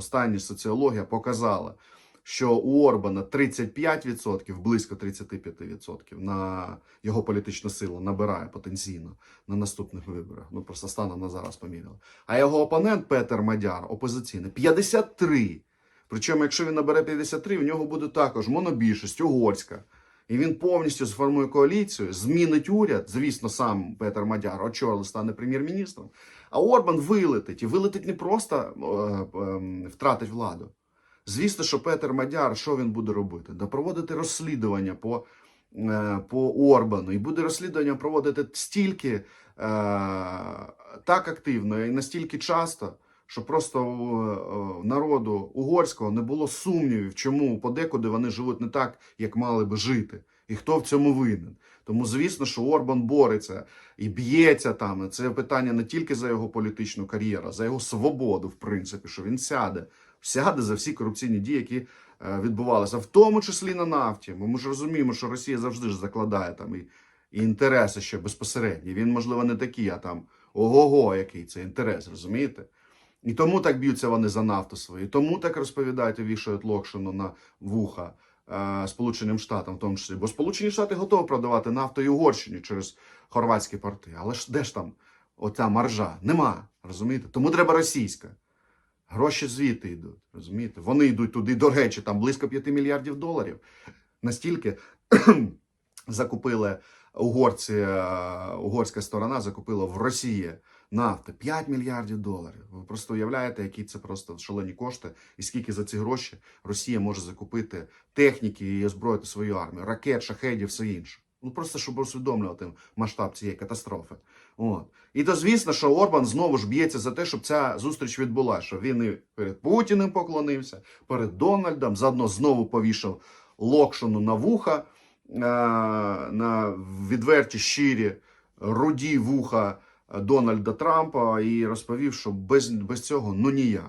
остання соціологія показала, що у Орбана 35%, близько 35% на його політична сила набирає потенційно на наступних виборах. Ну просто станом на зараз поміряли. А його опонент Петер Мадяр, опозиційний, 53%. Причому, якщо він набере 53, в нього буде також монобільшість, угорська. І він повністю сформує коаліцію, змінить уряд. Звісно, сам Петер Мадяр очолить, стане прем'єр-міністром. А Орбан вилетить. І вилетить не просто е, е, втратить владу. Звісно, що Петер Мадяр, що він буде робити? Да проводити розслідування по, е, по Орбану. І буде розслідування проводити стільки е, так активно і настільки часто, що просто у е, народу угорського не було сумнівів, чому подекуди вони живуть не так, як мали би жити, і хто в цьому винен. Тому, звісно, що Орбан бореться і б'ється там. Це питання не тільки за його політичну кар'єру, а за його свободу, в принципі, що він сяде, сяде за всі корупційні дії, які е, відбувалися, в тому числі на нафті. Ми ж розуміємо, що Росія завжди ж закладає там і, і інтереси ще безпосередні. Він, можливо, не такий, а там ого-го, який це інтерес, розумієте? І тому так б'ються вони за нафту свою, і тому так розповідають і вішають локшину на вуха е, Сполученим Штатам, в тому числі. Бо Сполучені Штати готові продавати нафту і Угорщині через хорватські порти. Але ж де ж там оця маржа? Нема. Розумієте? Тому треба російська. Гроші звідти йдуть. Розумієте? Вони йдуть туди, до речі, там близько 5 мільярдів доларів. Настільки закупили угорці, е, угорська сторона закупила в Росії нафти 5 мільярдів доларів. Ви просто уявляєте, які це просто шалені кошти, і скільки за ці гроші Росія може закупити техніки і озброїти свою армію, ракет, шахедів, все інше. Ну просто щоб усвідомлювати масштаб цієї катастрофи. От. І то звісно, що Орбан знову ж б'ється за те, щоб ця зустріч відбулася. Що він і перед Путіним поклонився, перед Дональдом, заодно знову повішав локшину на вуха, на відверті щирі руді вуха Дональда Трампа і розповів, що без, без цього ну ніяк.